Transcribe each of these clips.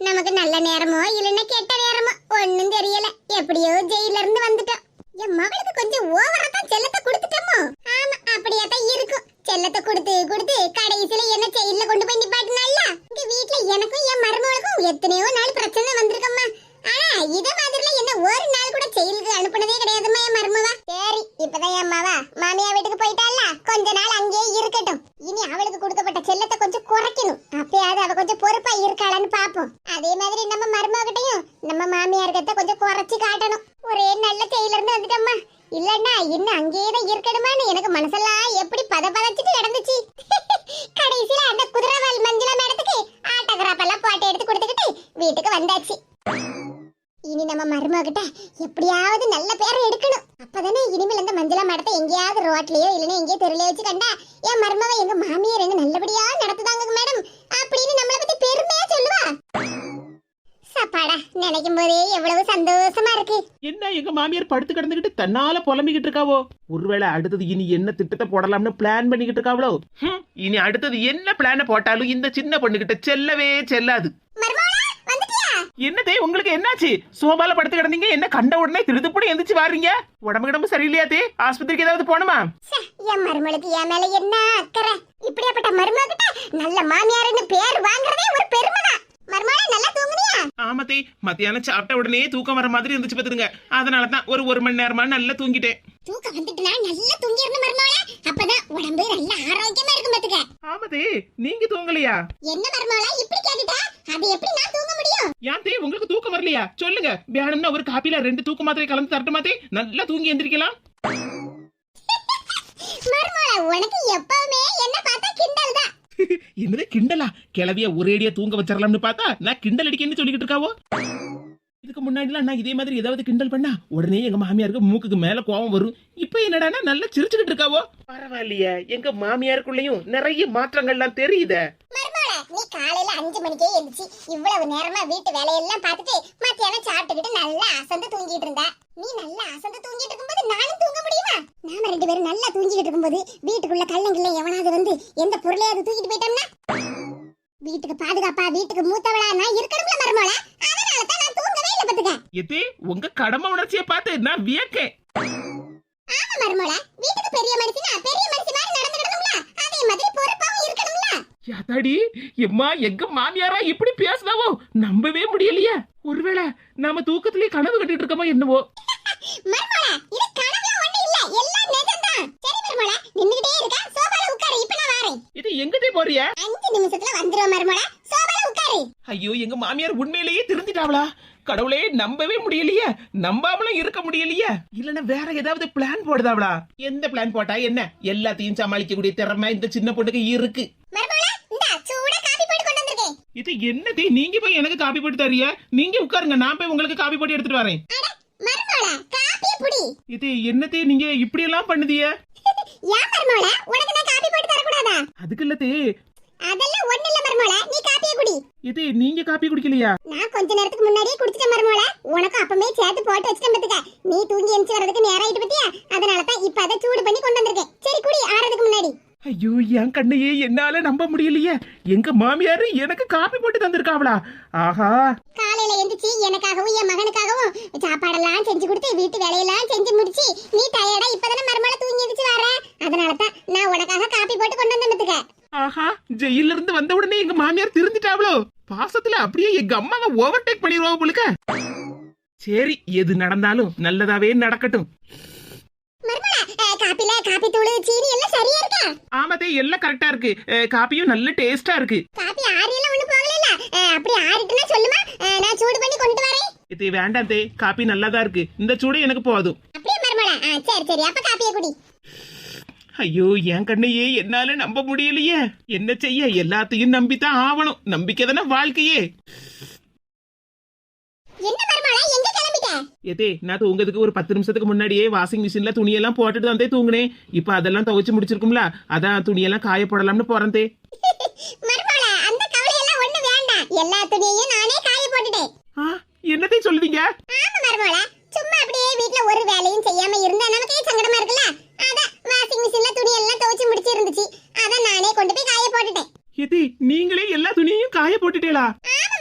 நமக்கு நல்ல நேரமோ இல்லைன்னா கெட்ட நேரமோ ஒண்ணும் தெரியல எப்படியோ ஜெயில இருந்து வந்துட்டோம் என் மகளுக்கு கொஞ்சம் ஓவரா தான் செல்லத்தை கொடுத்துட்டோமோ ஆமா அப்படியே தான் இருக்கும் செல்லத்தை கொடுத்து கொடுத்து கடைசியில என்ன ஜெயில கொண்டு போய் நிப்பாட்டினால இங்க வீட்ல எனக்கும் என் மருமகளுக்கும் எத்தனையோ நாள் பிரச்சனை வந்திருக்கம்மா ஆனா இத மாதிரில என்ன ஒரு நாள் கூட ஜெயிலுக்கு அனுப்புனதே கிடையாதும்மா என் மருமவா சரி இப்பதான் என் மாவா மாமியா வீட்டுக்கு போயிட்டால கொஞ்ச நாள் அங்கேயே இருக்கட்டும் இனி அவளுக்கு கொடுக்கப்பட்ட செல்லத்தை கொஞ்சம் குறைக்கணும் அப்பயாவது அவ கொஞ்சம் பொறுப்பா இருக்காளான்னு பாப்போம் அதே மாதிரி நம்ம மருமகிட்டையும் நம்ம மாமியார் மாமியார்கிட்ட கொஞ்சம் குறைச்சி காட்டணும். ஒரே நல்ல செயல இருந்து வந்துட்டம்மா. இல்லன்னா இன்னும் அங்கேயே தான் இருக்கணுமான்னு எனக்கு மனசெல்லாம் எப்படி பத பதச்சிட்டு நடந்துச்சு. கடைசியில அந்த குதிரவால் மஞ்சள மேடத்துக்கு ஆட்டோகிராஃபெல்லாம் போட்டோ எடுத்து கொடுத்துக்கிட்டு வீட்டுக்கு வந்தாச்சு. இனி நம்ம மருமகிட்ட எப்படியாவது நல்ல பேரை எடுக்கணும். அப்பதானே இனிமேல் அந்த மஞ்சளா மடத்தை எங்கேயாவது ரோட்லயோ இல்லைன்னா எங்கேயோ தெருல வச்சு கண்டா என் மருமவ எங்க மாமியார் எங்க நல்லபடியா நடத்துதாங்க சப்பாடா நினைக்கும் போதே எவ்வளவு சந்தோஷமா இருக்கு. என்ன எங்க மாமியார் படுத்து கிடந்துகிட்டு தன்னால புலம்பிக்கிட்டு இருக்காவோ? ஒருவேளை அடுத்தது இனி என்ன திட்டத்தை போடலாம்னு பிளான் பண்ணிக்கிட்டு இருக்காவளோ? இனி அடுத்தது என்ன பிளான போட்டாலும் இந்த சின்ன பொண்ணுகிட்ட செல்லவே செல்லாது. என்னதே உங்களுக்கு என்னாச்சு? சோபால படுத்து கிடந்தீங்க என்ன கண்ட உடனே திருதுப்படி எந்திரிச்சு வாரீங்க? உடம்பு கிடம்பு சரியில்லையா தே? ஆஸ்பத்திரிக்கு ஏதாவது போகணுமா என் மருமகளுக்கு என் மேல என்ன அக்கறை? இப்படியாப்பட்ட மருமகிட்ட நல்ல மாமியார்னு பேர் வாங்குறதே ஒரு பெருமைதான். மருமகளா நல்லா தூங்குனியா? ஆமாத்தே மத்தியானம் சாப்பிட்ட உடனே தூக்கம் வர மாதிரி இருந்துச்சு பாத்துருங்க அதனாலதான் ஒரு ஒரு மணி நேரமா நல்லா தூங்கிட்டேன். தூக்கம் வந்துட்டுனா நல்லா தூங்கி இருந்த மருமகளா. அப்பதான் உடம்பு நல்ல ஆரோக்கியமா இருக்கும் பாத்துக்க ஆமாத்தே நீங்க தூங்கலையா? என்ன மருமகளா இப்படி கேட்டுட்டா? அது எப்படி நான் தூங்க முடியும்? ஏன் தே உங்களுக்கு தூக்கம் வரலையா? சொல்லுங்க. வேணும்னா ஒரு காப்பில ரெண்டு தூக்க மாத்திரை கலந்து தரட்டுமா தே? நல்லா தூங்கி எந்திரிக்கலாம். மருமகளா உனக்கு எப்பவுமே என்ன பார்த்தா கிண்டல் தான். என்னது கிண்டலா? கிளவிய ஒரேடியா தூங்க வச்சிடலாம்னு பார்த்தா நான் கிண்டல் அடிக்கன்னு சொல்லிக்கிட்டு இருக்காவோ? இதுக்கு முன்னாடிலாம் நான் இதே மாதிரி ஏதாவது கிண்டல் பண்ணா உடனே எங்க மாமியாருக்கு மூக்குக்கு மேல கோவம் வரும். இப்ப என்னடான்னா நல்லா சிரிச்சுக்கிட்டு இருக்காவோ? பரவாயில்லையே எங்க மாமியாருக்குள்ளயும் நிறைய மாற்றங்கள்லாம் தெரியுதே. நீ காலையில அஞ்சு மணிக்கே எந்திரிச்சு இவ்வளவு நேரமா வீட்டு வேலையெல்லாம் பார்த்துட்டு மத்தியானம் சாப்பிட்டுக்கிட்டு நல்லா அசந்து தூங்கிட்டு இருந்தா. நீ நல்லா அசந்து தூங்கிட்டு இருக்கும்போது நானும் தூங்க முடியுமா? நாம ரெண்டு பேரும் நல்லா தூங்கிட்டு இருக்கும்போது வீட்டுக்குள்ள கள்ளங்கிள்ள எவனாவது வந்து எந்த பொருளையாவது தூக்கிட்டு போயிட்டோம்னா? வீட்டுக்கு பாதுகாப்பா வீட்டுக்கு மூத்தவளா நான் இருக்கணும்ல மருமகளா? அதனால தான் நான் தூங்கவே இல்லை பாத்துக்க எத்தே உங்க கடமை உணர்ச்சியை பார்த்து நான் வியக்கேன். ஆமா மருமகளா வீட்டுக்கு பெரிய மனுஷனா பெரிய மனுஷி மாதிரி நடந்துக்கணும்ல? அதே மாதிரி பொறுப்பாவும் இருக்கணும்ல? யாத்தாடி எம்மா எங்க மாமியாரா இப்படி பேசுதாவோ நம்பவே முடியலையே. ஒருவேளை நாம தூக்கத்திலேயே கனவு கட்டிட்டு இருக்கோமோ என்னவோ இது எங்கதே போறிய? அஞ்சு நிமிஷத்துல வந்துருவோம் மர்மலா சோபால உட்காரு. ஐயோ எங்க மாமியார் உண்மையிலேயே திருந்திட்டாவளா? கடவுளே நம்பவே முடியலையே. நம்பாமலும் இருக்க முடியலையே. இல்லன்னா வேற ஏதாவது பிளான் போடுதாவளா? எந்த பிளான் போட்டா என்ன? எல்லாத்தையும் சமாளிக்கக்கூடிய திறமை இந்த சின்ன பொண்ணுக்கு இருக்கு. இந்த சூட காபி போட்டு கொண்டு வந்திருக்கேன். இது என்னதே? நீங்க போய் எனக்கு காப்பி போட்டு தரிய? நீங்க உட்காருங்க நான் போய் உங்களுக்கு காப்பி போட்டு எடுத்துட்டு வரேன். அட மர்மலா காபி புடி. இது என்னதே? நீங்க இப்படி எல்லாம் பண்ணுதிய மர்மலா உனக்கு நான் காபி போட்டு தர கூடாதா அதுக்கு இல்லதே அதெல்லாம் ஒண்ணு இல்ல மர்மலா நீ காப்பியை குடி. இது நீங்க காப்பி குடிக்கலையா? நான் கொஞ்ச நேரத்துக்கு முன்னாடியே குடிச்சிட்டேன் மர்மலா உனக்கு அப்பமே சேர்த்து போட்டு வச்சிட்டேன் பாத்துக்க. நீ தூங்கி எந்திச்சு வரதுக்கு நேரம் ஆயிட்டு பத்தியா? அதனால தான் இப்ப அதை சூடு பண்ணி கொண்டு வந்திருக்கேன். சரி குடி ஆறதுக்கு முன்னாடி. ஐயோ என் கண்ணையே என்னால நம்ப முடியலையே. எங்க மாமியாரு எனக்கு காப்பி போட்டு தந்திருக்காவளா? ஆஹா. காலையில எந்திரிச்சு எனக்காகவும் என் மகனுக்காகவும் சாப்பாடெல்லாம் செஞ்சு கொடுத்து வீட்டு வேலையெல்லாம் செஞ்சு முடிச்சு நீ டயர்டா இப்பதானே மருமலை தூங்கி எந்திரிச்சு வர? அதனால தான் நான் உனக்காக காப்பி போட்டு கொண்டு வந்து பத்துக்க. ஆஹா ஜெயில இருந்து வந்த உடனே எங்க மாமியார் திருந்திட்டாவளோ? பாசத்துல அப்படியே எங்க அம்மாவை ஓவர்டேக் பண்ணிடுவாங்க போலுக்க. சரி எது நடந்தாலும் நல்லதாவே நடக்கட்டும். காப்பில காப்பி தூள் சீனி எல்லாம் சரியா இருக்கா? ஆமாதே எல்லாம் கரெக்டா இருக்கு. காப்பியும் நல்ல டேஸ்டா இருக்கு. காப்பி ஆறியெல்லாம் ஒண்ணு போகல அப்படி ஆறிட்டுனா சொல்லுமா? நான் சூடு பண்ணி கொண்டு வரேன். இது வேண்டாம் தே காப்பி நல்லாதான் இருக்கு. இந்த சூடு எனக்கு போதும். அப்படியே மருமலா சரி சரி அப்ப காப்பியை குடி. ஐயோ என் கண்ணையே என்னால நம்ப முடியலையே. என்ன செய்ய? எல்லாத்தையும் நம்பித்தான் ஆவணும். நம்பிக்கை தானே வாழ்க்கையே. என்ன மருமலா எங்க ஏதே நான் தூங்குறதுக்கு ஒரு பத்து நிமிஷத்துக்கு முன்னாடியே வாஷிங் மிஷின்ல துணியெல்லாம் போட்டுட்டு வந்தே தூங்குனேன். இப்ப அதெல்லாம் துவைச்சு முடிச்சிருக்கும்ல அதான் துணியெல்லாம் காய போடலாம்னு போறேன் தே. மருமலா அந்த கவலை எல்லாம் ஒண்ணு வேண்டாம். எல்லா துணியையும் நானே காய போட்டுட்டேன். என்னத்தை சொல்லுவீங்க? ஆமா மருமகளா சும்மா அப்படியே வீட்ல ஒரு வேலையும் செய்யாம இருந்தா நமக்கே சங்கடமா இருக்குல்ல? அதான் வாஷிங் மிஷின்ல துணி எல்லாம் துவைச்சு முடிச்சு இருந்துச்சு அதான் நானே கொண்டு போய் காய போட்டுட்டேன். ஏதே நீங்களே எல்லா துணியையும் காய போட்டுட்டேளா? ஆமா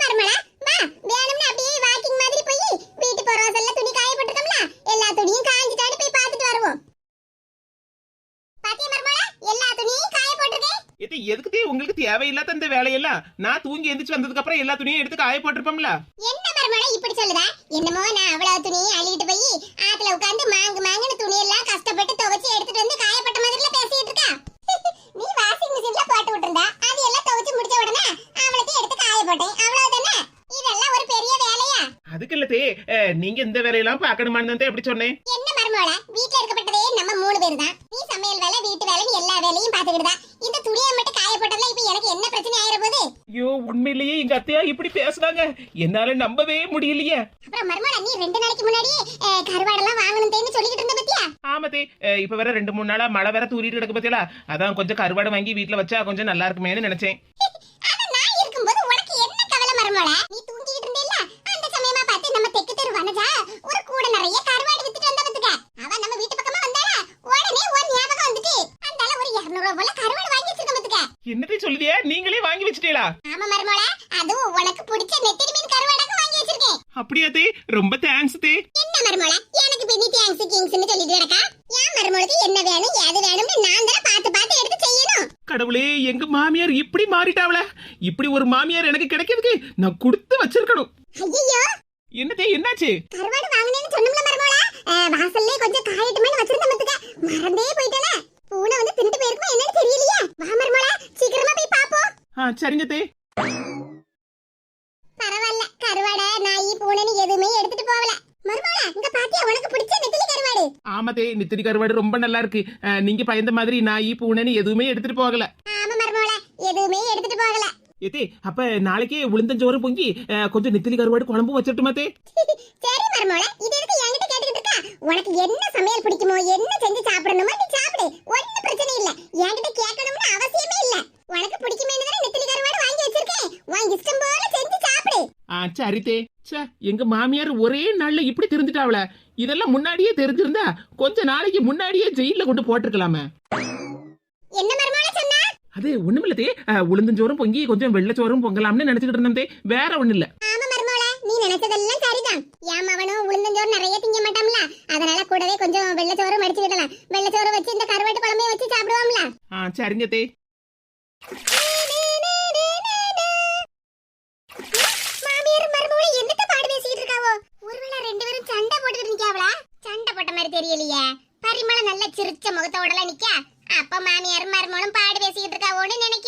எதுக்கு உங்களுக்கு தேவையில்லாத இந்த வேலையெல்லாம்? நான் தூங்கி எந்திரிச்சு வந்ததுக்கு அப்புறம் எல்லா துணியும் எடுத்து காய போட்டிருப்போம்ல? என்ன மருமகளா இப்படி சொல்லுதா? என்னமோ நான் அவ்வளவு துணியை அள்ளிட்டு போய் ஆத்துல உட்கார்ந்து மாங்கு மாங்குன்னு துணி எல்லாம் கஷ்டப்பட்டு துவைச்சு எடுத்துட்டு வந்து காயப்பட்ட மாதிரில பேசிட்டு இருக்கா? நீ வாஷிங் மிஷின்ல போட்டு விட்டுருந்தா அது எல்லாம் துவைச்சு முடிச்ச உடனே அவளுக்கு எடுத்து காய போட்டேன். அவ்வளவுதானே? இதெல்லாம் ஒரு பெரிய வேலையா? அதுக்கு இல்லத்தே அஹ், நீங்க இந்த வேலையெல்லாம் பார்க்கணுமான்னு தான் எப்படி சொன்னேன். என்ன மருமகளா வீட்ல இருக்கப்பட்டதே நம்ம மூணு பேர் தான். நீ சமையல் வேலை வீட்டு வேலைன்னு எல்லா வேலையும் பாத்துக்கிட்டு இந்த துணியை மட்டும் காய போட்டதுல இப்ப எனக்கு என்ன பிரச்சனை ஆயிர போகுது ஐயோ உண்மையிலேயே எங்க அத்தையா இப்படி பேசுனாங்க என்னால நம்பவே முடியலையே. அப்புறம் மருமகளா நீ ரெண்டு நாளைக்கு முன்னாடியே அஹ், கருவாடெல்லாம் வாங்கணும் சொல்லிக்கிட்டு இருந்த பத்தியா? ஆமாத்தே அஹ், இப்ப வேற ரெண்டு மூணு நாளா மழை வேற தூரிட்டு கிடக்கு பத்தியலா. அதான் கொஞ்சம் கருவாடை வாங்கி வீட்டுல வச்சா கொஞ்சம் நல்லா இருக்குமேன்னு நினைச்சேன். நான் இருக்கும்போது உனக்கு என்ன கவலை மருமகளா? நீ தூங்கிட்டு இருந்தேல்ல? அந்த சமயமா பார்த்து நம்ம தெக்கு தெரு வனஜா ஒரு கூட நிறைய கருவாடு வித்துட்டு வந்த பத்துக்க. அவ நம்ம வீட்டு பக்கமா வந்தாளா? உடனே ஒரு ஞாபகம் வந்துட்டு அந்தால ஒரு 200 ரூபாய் கருவாடு என்னத்தை சொல்லுதியா? நீங்களே வாங்கி வச்சிட்டீங்களா? ஆமா மருமகளா அதுவும் உனக்கு பிடிச்ச நெத்திரி மீன் கருவாடாக வாங்கி வச்சிருக்கேன். அப்படியா தே? ரொம்ப தேங்க்ஸ் தே. என்ன மருமகளா எனக்கு பின்னி தேங்க்ஸ் கிங்ஸ்னு சொல்லிட்டு கிடக்கா? ஏன் மருமகளுக்கு என்ன வேணும் எது வேணும்னு நான் தானே பார்த்து பார்த்து எடுத்து செய்யணும். கடவுளே எங்க மாமியார் இப்படி மாறிட்டாவல இப்படி ஒரு மாமியார் எனக்கு கிடைக்கிறதுக்கு நான் கொடுத்து வச்சிருக்கணும். ஐயோ என்னதே என்னாச்சு? கருவாடு வாங்கினேன்னு சொன்னோம்ல மருமகளா அஹ், வாசல்லே கொஞ்சம் காயட்டுமேனு வச்சிருந்தேன் பத்துக்க மறந்தே போயிட்டேனே. பூனை வந்து தின்னுட்டு போயிருக்குமா என்னன்னு தெரியலையே. சரிங்க தே. பரவாயில்ல கருவாடை நாய் பூனைன்னு எதுவுமே எடுத்துட்டு போகல. மருமகளா இங்க பாத்தியா உனக்கு பிடிச்ச நெத்திலி கருவாடு? ஆமாதே நித்திரி கருவாடு ரொம்ப நல்லா இருக்கு. அஹ், நீங்க பயந்த மாதிரி நாய் பூனைன்னு எதுவுமே எடுத்துட்டு போகல. ஆமா மருமகளா எதுவுமே எடுத்துட்டு போகல. ஏத்தே அப்ப நாளைக்கே உளுந்தஞ்சோறு பொங்கி அஹ், கொஞ்சம் நித்திரி கருவாடு குழம்பு வச்சிட்டுமா தே? சரி மருமகளா இது எதுக்கு என்கிட்ட கேட்டுக்கிட்டு இருக்கா? உனக்கு என்ன சமையல் பிடிக்குமோ என்ன செஞ்சு சாப்பிடணுமோ நீ சாப்பிடு. ஒண்ணும் பிரச்சனை இல்ல. என்கிட்ட கேட்கணும்னு அவசியமே இல்ல உனக்கு பிடிக்குமே நெத்திலி கருவாடு வாங்கி வச்சிருக்கேன் உன் இஷ்டம் போல செஞ்சு சாப்பிடு ஆ சரி தே ச்சே எங்க மாமியார் ஒரே நாள்ல இப்படி தெரிஞ்சுட்டாவல இதெல்லாம் முன்னாடியே தெரிஞ்சிருந்தா கொஞ்ச நாளைக்கு முன்னாடியே ஜெயில கொண்டு போட்டிருக்கலாமே. என்ன மருமகளா சொன்னா? அது ஒண்ணுமில்ல தே. உளுந்தஞ்சோறும் பொங்கி கொஞ்சம் வெள்ளச்சோறும் பொங்கலாம்னு நினைச்சுக்கிட்டு இருந்தேன் தே. வேற ஒண்ணு இல்ல நீ நினைச்சதெல்லாம் சரிதான். என் மவனும் உளுந்தஞ்சோறு நிறைய திங்க மாட்டான்ல. அதனால கூடவே கொஞ்சம் வெள்ளச்சோறு மடிச்சுக்கிடலாம் வெள்ளச்சோறு வச்சு இந்த கருவாட்டு குழம்பையும் வச்சு சாப்பிடுவோம்ல. சரிங்க தே. மாதிரி தெரியலையே. பரிமள நல்ல சிரிச்ச முகத்தோடலாம் நிக்க. அப்ப மாமியார் மருமகளும் பாடு பேசிக்கிட்டு இருக்காவோன்னு நினைக்க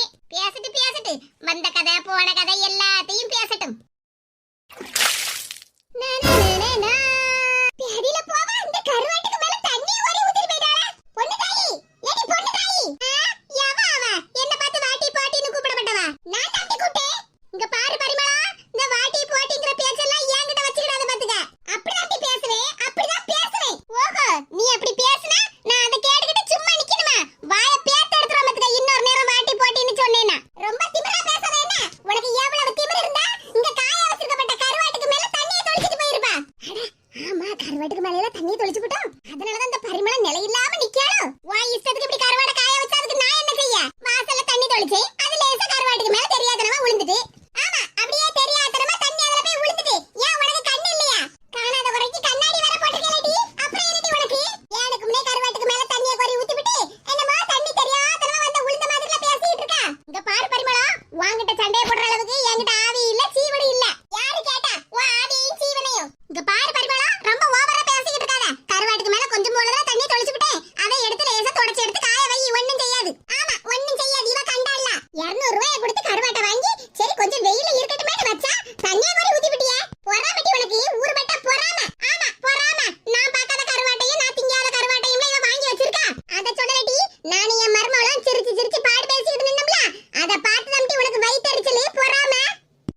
இருநூறு ரூபாய் கொடுத்து கருவாட்டை வாங்கி சரி கொஞ்சம் வெயில இருக்கட்டுமே வச்சா தண்ணியா கூட ஊத்தி விட்டியா பொறாமட்டி உனக்கு ஊர் பட்டா பொறாம? ஆமா பொறாம. நான் பார்க்காத கருவாட்டையும் நான் திங்காத கருவாட்டையும் இவன் வாங்கி வச்சிருக்கா? அத சொல்லலடி நான் என் மருமகளும் சிரிச்சு சிரிச்சு பாடு பேசிட்டு நின்னோம்ல. அத பார்த்து தம்பி உனக்கு வயித்தறிச்சலே பொறாம.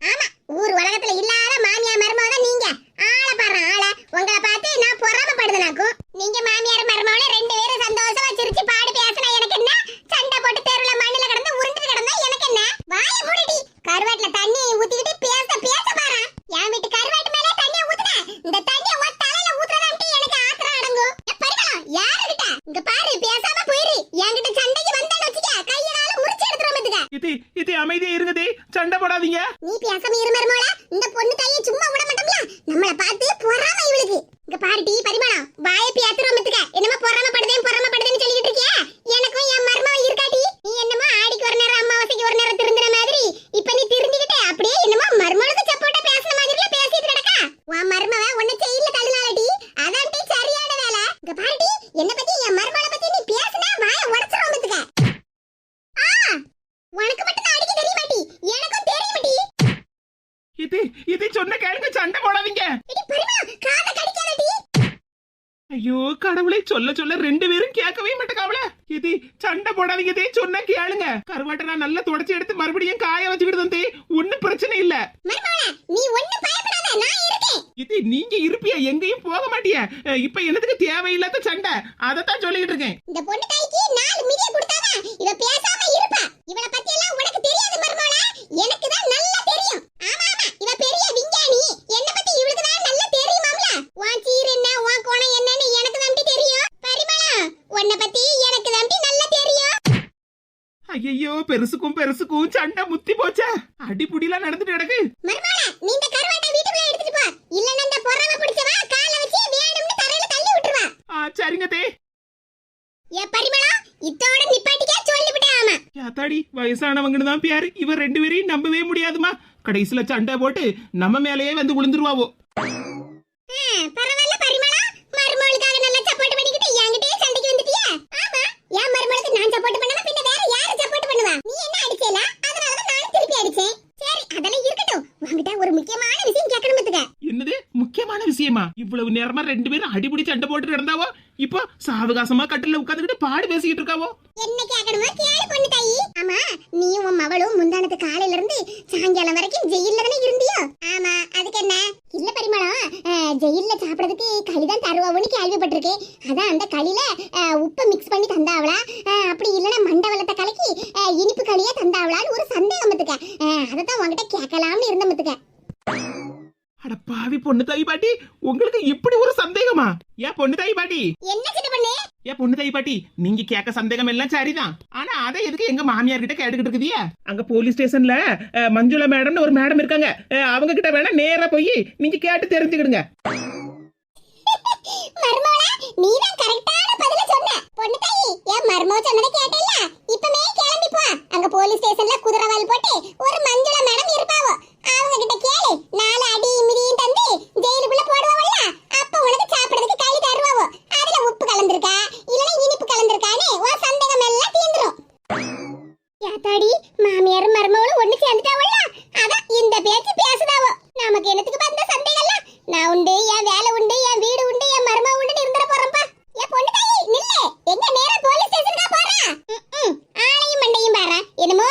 ஆமா ஊர் உலகத்துல இல்லாத மாமியா மருமக நீங்க. ஆளை பாரு ஆளை. உங்களை பார்த்து நான் பொறாமப்படுது நாக்கும் நீங்க மாமியா சொன்ன கேளுங்க சண்டை போடாதீங்க. ஐயோ கடவுளை சொல்ல சொல்ல ரெண்டு பேரும் கேட்கவே மாட்டேங்காவல இது சண்டை போடாதீங்க தே சொன்ன கேளுங்க. கருவாட்டை நான் நல்லா தொடச்சி எடுத்து மறுபடியும் காய வச்சுக்கிட்டு தந்தே ஒண்ணும் பிரச்சனை இல்ல. இது நீங்க இருப்பியா? எங்கேயும் போக மாட்டிய? இப்ப என்னத்துக்கு தேவையில்லாத சண்டை? அதத்தான் சொல்லிட்டு இருக்கேன். இந்த பொண்ணு தாய்க்கு நாலு மிதிய கொடுத்தாதான் இவ பேசாம இருப்பா இவள பத்தி எல்லாம் உனக்கு தெரியாது மருமகளே எனக்கு தான் நல்லா தெரியும் ஆமா ஆமா இவ பெரிய விஞ்ஞானி என்ன பத்தி இவளுக்கு தான் நல்லா தெரியுமாம்ல உன் சீர் என்ன உன் குணம் என்னன்னு எனக்கு தான் தெரியும் பரிமளா உன்னை பத்தி எனக்கு தான் நல்லா தெரியும் ஐயோ பெருசுக்கும் பெருசுக்கும் சண்டை முத்தி போச்சா அடிப்புடிலாம் நடந்துட்டு கிடக்கு மருமகளே நீ இந்த கருவாட்டை வீட்டுக்குள்ள எடுத்துட்டு போ இல்லன்னா இந்த பொறவை பிடிச்சவா காலை வச்சு வேணும்னு தரையில தள்ளி விட்டுருவா ஆ சரிங்க தே ஏ பரிமளா இத்தோட நிப்பாட்டிக்கே சொல்லிவிட்டேன் ஆமா யாத்தாடி வயசானவங்கன்னு தான் பேரு இவ ரெண்டு பேரையும் நம்பவே முடியாதுமா. கடைசியில சண்டை போட்டு நம்ம மேலேயே வந்து விழுந்துருவாவோ. என்னது? முக்கியமான விஷயமா? இவ்வளவு நேரமா ரெண்டு பேரும் அடிபடி சண்டை போட்டு நடந்தாவோ? இப்போ சாவகாசமா கட்டில உட்காந்துக்கிட்டு பாடு பேசிக்கிட்டு இருக்காவோ? என்ன கேட்கணுமோ கேளு பொண்ணு தாயி. ஆமா நீ உன் மவளும் முந்தானத்து காலையில இருந்து சாயங்காலம் வரைக்கும் ஜெயில்ல தானே இருந்தியோ? ஆமா அதுக்கு என்ன? இல்ல பரிமளம் ஜெயில்ல சாப்பிடறதுக்கு களி தான் தருவாவுன்னு கேள்விப்பட்டிருக்கேன் அதான் அந்த களியில உப்பை மிக்ஸ் பண்ணி தந்தாவளா? அப்படி இல்லைன்னா மண்டவளத்தை கலக்கி இனிப்பு களியா தந்தாவளான்னு ஒரு சந்தேகம் அதை தான் உன்கிட்ட கேட்கலாம்னு இருந்த மத்துக்க அட பாவி பொண்ணு தாய் பாட்டி உங்களுக்கு இப்படி ஒரு சந்தேகமா? ஏன் பொண்ணு தாய் பாட்டி? என்ன சின்ன பொண்ணு? ஏன் பொண்ணு தாய் பாட்டி நீங்க கேட்க சந்தேகம் எல்லாம் சரிதான். ஆனா அதை எதுக்கு எங்க மாமியார் கிட்ட கேட்டுக்கிட்டு இருக்குதியா? அங்க போலீஸ் ஸ்டேஷன்ல மஞ்சுளா மேடம்னு ஒரு மேடம் இருக்காங்க. அவங்க கிட்ட வேணா நேரா போய் நீங்க கேட்டு தெரிஞ்சுக்கிடுங்க. மர்மோளா நீதான் கரெக்டான பதில சொன்ன. பொண்ணு தாயி என் மர்மோ சொன்னதை கேட்டல்ல? இப்பமே கிளம்பி போ. அங்க போலீஸ் ஸ்டேஷன்ல குதிரவால் போட்டு ஒரு மஞ்சள மேடம் இருப்பாவோ. அவங்க கிட்ட ஏத்தாடி மாமியார் மருமகளும் ஒண்ணு சேர்ந்துட்டாவல்ல? அதான் இந்த பேச்சு பேசுதாவோ. நமக்கு என்னத்துக்கு வந்த சண்டைகள்ல நான் உண்டு என் வேலை உண்டு என் வீடு உண்டு என் மருமக உண்டு இருந்துட போறேன்பா என் பொண்ணு தாயி நில்லு. எங்க நேரா போலீஸ் ஸ்டேஷனுக்கு போறா? ஆளையும் மண்டையும் பாரு. என்னமோ